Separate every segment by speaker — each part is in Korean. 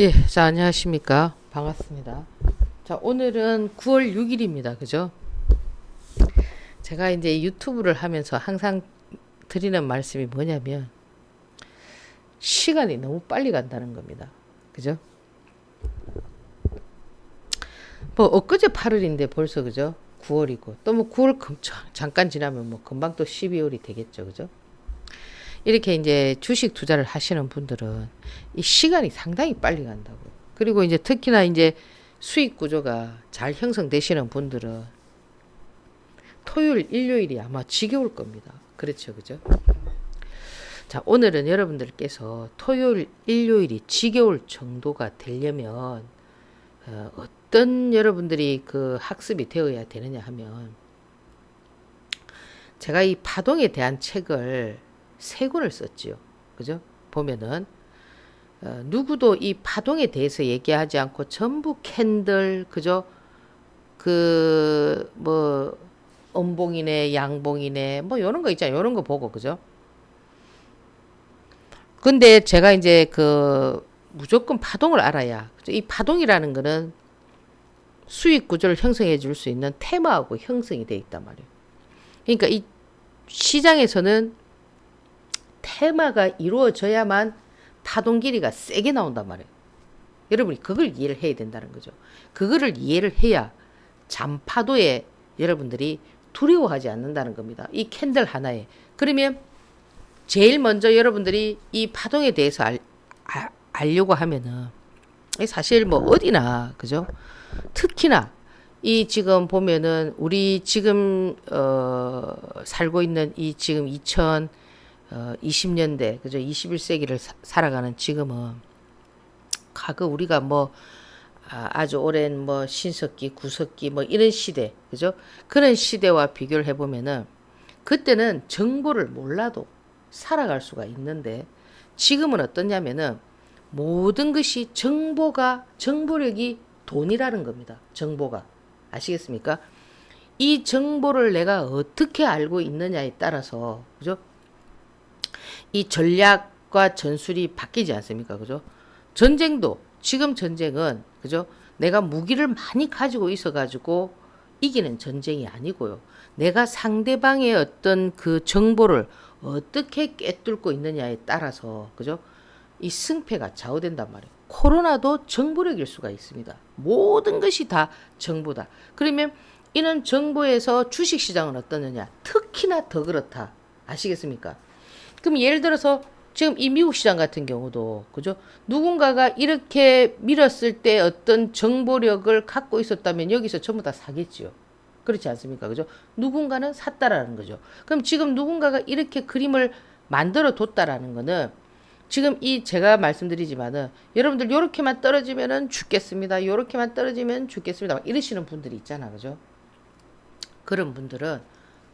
Speaker 1: 예, 자, 안녕하십니까. 반갑습니다. 자, 오늘은 9월 6일입니다. 그죠? 제가 이제 유튜브를 하면서 항상 드리는 말씀이 뭐냐면, 시간이 너무 빨리 간다는 겁니다. 그죠? 뭐, 엊그제 8월인데 벌써, 그죠? 9월이고, 또 뭐 9월 금, 잠깐 지나면 뭐 금방 또 12월이 되겠죠. 그죠? 이렇게 이제 주식 투자를 하시는 분들은 이 시간이 상당히 빨리 간다고. 그리고 이제 특히나 이제 수익 구조가 잘 형성되시는 분들은 토요일, 일요일이 아마 지겨울 겁니다. 그렇죠. 그죠? 자, 오늘은 여러분들께서 토요일, 일요일이 지겨울 정도가 되려면 어, 어떤 여러분들이 그 학습이 되어야 되느냐 하면 제가 이 파동에 대한 책을 세 권을 썼지요. 그죠? 보면은 어, 누구도 이 파동에 대해서 얘기하지 않고 전부 캔들 그죠? 그 뭐 음봉이네 양봉이네 뭐 이런 거 있잖아요. 이런 거 보고 그죠? 근데 제가 이제 그 무조건 파동을 알아야 그죠? 이 파동이라는 거는 수익 구조를 형성해 줄 수 있는 테마하고 형성이 돼 있단 말이에요. 그러니까 이 시장에서는 테마가 이루어져야만 파동 길이가 세게 나온단 말이에요. 여러분이 그걸 이해를 해야 된다는 거죠. 그거를 이해를 해야 잠파도에 여러분들이 두려워하지 않는다는 겁니다. 이 캔들 하나에. 그러면 제일 먼저 여러분들이 이 파동에 대해서 알, 아, 알려고 하면은 사실 뭐 어디나 그죠? 특히나 이 지금 보면은 우리 지금 어 살고 있는 이 지금 2000 어, 20년대, 그죠? 21세기를 사, 살아가는 지금은 과거 우리가 뭐 아, 아주 오랜 뭐 신석기, 구석기 뭐 이런 시대, 그죠? 그런 시대와 비교를 해보면은 그때는 정보를 몰라도 살아갈 수가 있는데 지금은 어떠냐면은 모든 것이 정보가 정보력이 돈이라는 겁니다. 정보가 아시겠습니까? 이 정보를 내가 어떻게 알고 있느냐에 따라서 그죠? 이 전략과 전술이 바뀌지 않습니까? 그죠? 전쟁도 지금 전쟁은 그죠? 내가 무기를 많이 가지고 있어 가지고 이기는 전쟁이 아니고요. 내가 상대방의 어떤 그 정보를 어떻게 꿰뚫고 있느냐에 따라서 그죠? 이 승패가 좌우된단 말이에요. 코로나도 정보력일 수가 있습니다. 모든 것이 다 정보다. 그러면 이런 정보에서 주식 시장은 어떠느냐? 특히나 더 그렇다. 아시겠습니까? 그럼 예를 들어서 지금 이 미국 시장 같은 경우도 그죠? 누군가가 이렇게 밀었을 때 어떤 정보력을 갖고 있었다면 여기서 전부 다 사겠지요. 그렇지 않습니까? 그죠? 누군가는 샀다라는 거죠. 그럼 지금 누군가가 이렇게 그림을 만들어 뒀다라는 거는 지금 이 제가 말씀드리지만은 여러분들 요렇게만 떨어지면은 죽겠습니다. 요렇게만 떨어지면 죽겠습니다. 이러시는 분들이 있잖아. 그죠? 그런 분들은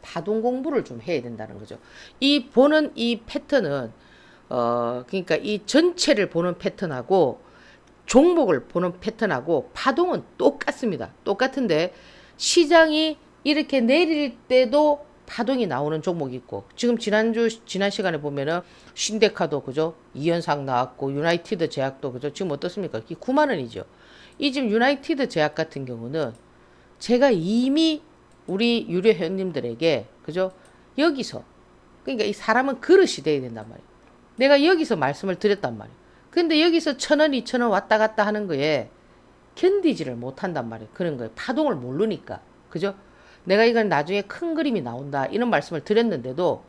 Speaker 1: 파동 공부를 좀 해야 된다는 거죠. 이 보는 이 패턴은 어 그러니까 이 전체를 보는 패턴하고 종목을 보는 패턴하고 파동은 똑같습니다. 똑같은데 시장이 이렇게 내릴 때도 파동이 나오는 종목이 있고 지금 지난주 지난 시간에 보면은 신데카도 그죠 이현상 나왔고 유나이티드 제약도 그죠 지금 어떻습니까? 이 9만 원이죠. 이 지금 유나이티드 제약 같은 경우는 제가 이미 우리 유료 회원님들에게 그죠? 여기서 그러니까 이 사람은 그릇이 돼야 된단 말이에요. 내가 여기서 말씀을 드렸단 말이에요. 근데 여기서 천 원, 이천 원 왔다 갔다 하는 거에 견디지를 못한단 말이에요. 그런 거예요. 파동을 모르니까. 그죠? 내가 이건 나중에 큰 그림이 나온다. 이런 말씀을 드렸는데도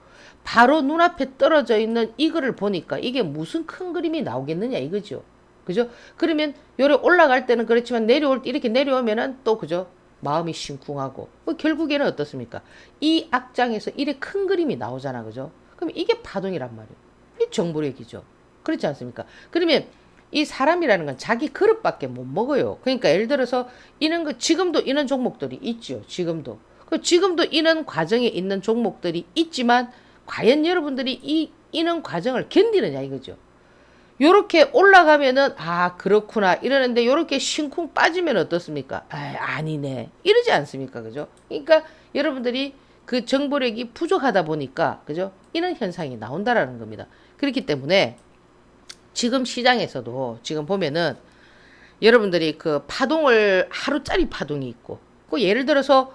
Speaker 1: 바로 눈앞에 떨어져 있는 이거를 보니까 이게 무슨 큰 그림이 나오겠느냐 이거죠. 그죠? 그러면 요래 올라갈 때는 그렇지만 내려올 때 이렇게 내려오면은 또 그죠? 마음이 심쿵하고 뭐 결국에는 어떻습니까? 이 악장에서 이래 큰 그림이 나오잖아, 그죠? 그럼 이게 파동이란 말이에요. 이 정보력이죠. 그렇지 않습니까? 그러면 이 사람이라는 건 자기 그릇밖에 못 먹어요. 그러니까 예를 들어서 이런 거 지금도 이런 종목들이 있죠. 지금도 그 지금도 이런 과정에 있는 종목들이 있지만 과연 여러분들이 이 이런 과정을 견디느냐 이거죠. 요렇게 올라가면은 아 그렇구나 이러는데 요렇게 싱쿵 빠지면 어떻습니까? 아 아니네 이러지 않습니까? 그죠? 그러니까 여러분들이 그 정보력이 부족하다 보니까 그죠? 이런 현상이 나온다라는 겁니다. 그렇기 때문에 지금 시장에서도 지금 보면은 여러분들이 그 파동을 하루짜리 파동이 있고 그 예를 들어서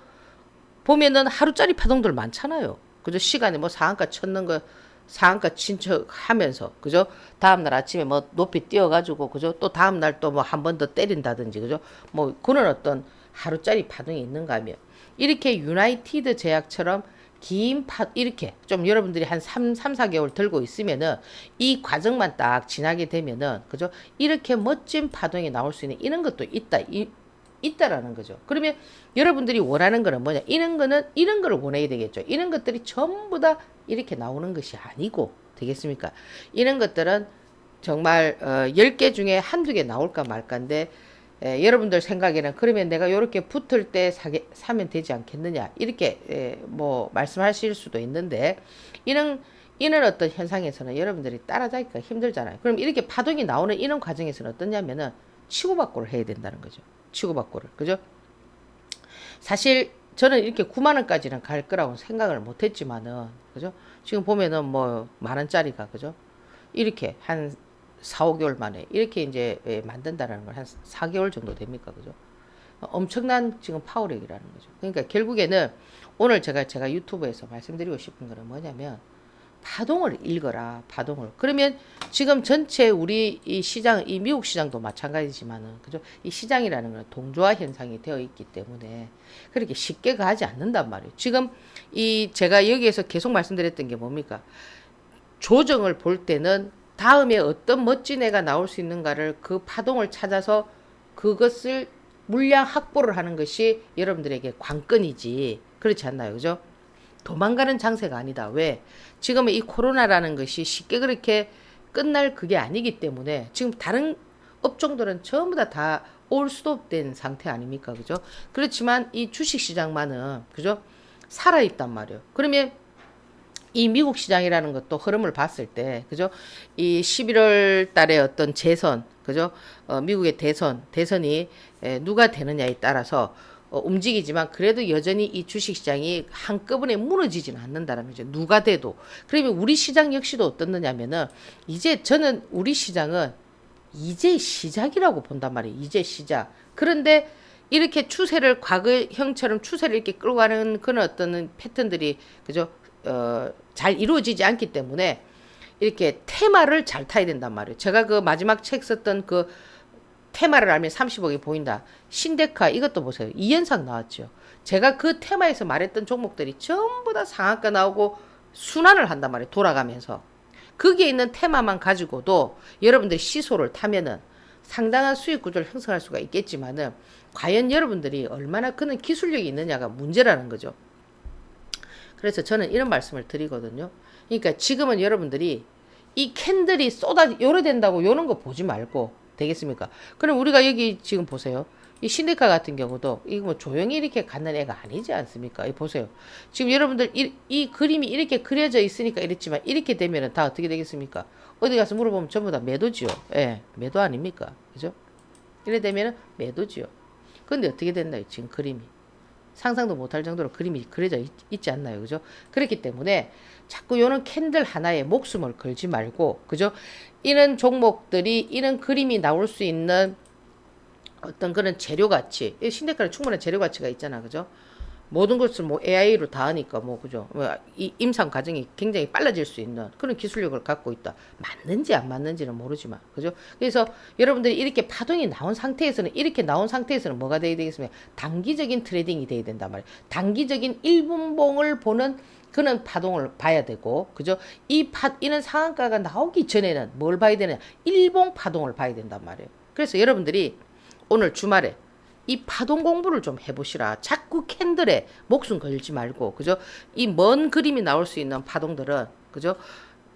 Speaker 1: 보면은 하루짜리 파동들 많잖아요. 그죠? 시간에 뭐 상한가 쳤는 거 상한가 친척하면서 그죠? 다음 날 아침에 뭐 높이 뛰어 가지고 그죠? 또 다음 날 또 뭐 한 번 더 때린다든지 그죠? 뭐 그런 어떤 하루짜리 파동이 있는가 하면 이렇게 유나이티드 제약처럼 긴 파, 이렇게 좀 여러분들이 한 3, 3, 4개월 들고 있으면은 이 과정만 딱 지나게 되면은 그죠? 이렇게 멋진 파동이 나올 수 있는 이런 것도 있다. 이, 있다라는 거죠. 그러면 여러분들이 원하는 거는 뭐냐? 이런 거는 이런 거를 원해야 되겠죠. 이런 것들이 전부 다 이렇게 나오는 것이 아니고 되겠습니까? 이런 것들은 정말 어, 10개 중에 한두 개 나올까 말까인데 에, 여러분들 생각에는 그러면 내가 이렇게 붙을 때 사게, 사면 되지 않겠느냐 이렇게 에, 뭐 말씀하실 수도 있는데 이런 이런 어떤 현상에서는 여러분들이 따라잡기가 힘들잖아요. 그럼 이렇게 파동이 나오는 이런 과정에서는 어떠냐면은 치고받고를 해야 된다는 거죠. 치고받고를 그죠? 사실 저는 이렇게 9만 원까지는 갈 거라고 생각을 못 했지만은 그죠? 지금 보면은 뭐 만 원짜리가 그죠? 이렇게 한 4, 5개월 만에 이렇게 이제 예, 만든다라는 걸 한 4개월 정도 됩니까? 그죠? 엄청난 지금 파워력이라는 거죠. 그러니까 결국에는 오늘 제가 제가 유튜브에서 말씀드리고 싶은 거는 뭐냐면 파동을 읽어라 파동을. 그러면 지금 전체 우리 이 시장 이 미국 시장도 마찬가지지만은 그죠? 이 시장이라는 건 동조화 현상이 되어 있기 때문에 그렇게 쉽게 가지 않는단 말이에요. 지금 이 제가 여기에서 계속 말씀드렸던 게 뭡니까? 조정을 볼 때는 다음에 어떤 멋진 애가 나올 수 있는가를 그 파동을 찾아서 그것을 물량 확보를 하는 것이 여러분들에게 관건이지. 그렇지 않나요? 그죠 도망가는 장세가 아니다. 왜? 지금 이 코로나라는 것이 쉽게 그렇게 끝날 그게 아니기 때문에 지금 다른 업종들은 전부 다 다 올 수도 된 상태 아닙니까? 그죠? 그렇지만 이 주식 시장만은 그죠? 살아 있단 말이에요. 그러면 이 미국 시장이라는 것도 흐름을 봤을 때 그죠? 이 11월 달에 어떤 재선 그죠? 어, 미국의 대선 대선이 에, 누가 되느냐에 따라서 어, 움직이지만 그래도 여전히 이 주식시장이 한꺼번에 무너지지는 않는다는 거죠. 누가 돼도. 그러면 우리 시장 역시도 어떻느냐면은 이제 저는 우리 시장은 이제 시작이라고 본단 말이에요. 이제 시작. 그런데 이렇게 추세를 과거형처럼 추세를 이렇게 끌고 가는 그런 어떤 패턴들이 그죠? 어, 잘 이루어지지 않기 때문에 이렇게 테마를 잘 타야 된단 말이에요. 제가 그 마지막 책 썼던 그 테마를 알면 30억이 보인다. 신데카 이것도 보세요. 이현상 나왔죠. 제가 그 테마에서 말했던 종목들이 전부 다 상한가 나오고 순환을 한단 말이에요. 돌아가면서. 거기에 있는 테마만 가지고도 여러분들이 시소를 타면은 상당한 수익 구조를 형성할 수가 있겠지만은 과연 여러분들이 얼마나 그는 기술력이 있느냐가 문제라는 거죠. 그래서 저는 이런 말씀을 드리거든요. 그러니까 지금은 여러분들이 이 캔들이 쏟아 요래 된다고 요런 거 보지 말고 되겠습니까? 그럼 우리가 여기 지금 보세요. 이 신데카 같은 경우도 이거 뭐 조용히 이렇게 갖는 애가 아니지 않습니까? 이 보세요. 지금 여러분들 이, 이 그림이 이렇게 그려져 있으니까 이랬지만 이렇게 되면은 다 어떻게 되겠습니까? 어디 가서 물어보면 전부 다 매도지요. 예, 매도 아닙니까? 그죠? 이래 되면은 매도지요. 근데 어떻게 됐나요? 지금 그림이. 상상도 못할 정도로 그림이 그려져 있, 지 않나요? 그죠? 그렇기 때문에 자꾸 요런 캔들 하나에 목숨을 걸지 말고, 그죠? 이런 종목들이, 이런 그림이 나올 수 있는 어떤 그런 재료 가치, 신대가는 충분한 재료 가치가 있잖아. 그죠? 모든 것을 뭐 AI로 다 하니까 뭐 그죠? 뭐이 임상 과정이 굉장히 빨라질 수 있는 그런 기술력을 갖고 있다. 맞는지 안 맞는지는 모르지만 그죠? 그래서 여러분들이 이렇게 파동이 나온 상태에서는 이렇게 나온 상태에서는 뭐가 돼야 되겠습니까? 단기적인 트레이딩이 돼야 된단 말이에요. 단기적인 1분봉을 보는 그런 파동을 봐야 되고 그죠? 이 파, 이런 상한가가 나오기 전에는 뭘 봐야 되냐? 일봉 파동을 봐야 된단 말이에요. 그래서 여러분들이 오늘 주말에 이 파동 공부를 좀 해보시라. 자꾸 캔들에 목숨 걸지 말고, 그죠? 이 먼 그림이 나올 수 있는 파동들은, 그죠?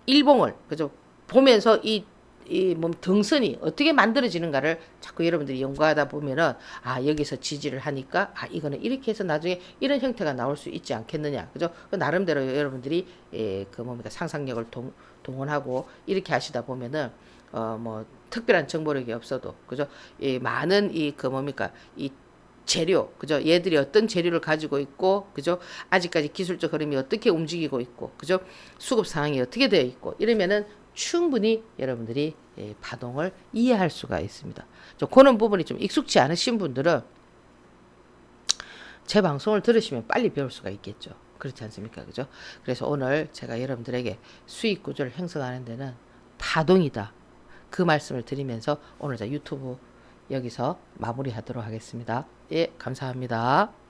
Speaker 1: 일봉을, 그죠? 보면서 이, 이, 뭐, 등선이 어떻게 만들어지는가를 자꾸 여러분들이 연구하다 보면은, 아, 여기서 지지를 하니까, 아, 이거는 이렇게 해서 나중에 이런 형태가 나올 수 있지 않겠느냐. 그죠? 그 나름대로 여러분들이, 예, 그 뭡니까, 상상력을 동, 동원하고, 이렇게 하시다 보면은, 어, 뭐, 특별한 정보력이 없어도, 그죠? 이 많은 이, 그 뭡니까, 이 재료, 그죠? 얘들이 어떤 재료를 가지고 있고, 그죠? 아직까지 기술적 흐름이 어떻게 움직이고 있고, 그죠? 수급 상황이 어떻게 되어 있고, 이러면은 충분히 여러분들이 예, 파동을 이해할 수가 있습니다. 좀 그런 부분이 좀 익숙지 않으신 분들은 제 방송을 들으시면 빨리 배울 수가 있겠죠. 그렇지 않습니까? 그죠? 그래서 오늘 제가 여러분들에게 수익 구조를 형성하는 데는 파동이다. 그 말씀을 드리면서 오늘 자 유튜브 여기서 마무리하도록 하겠습니다. 예, 감사합니다.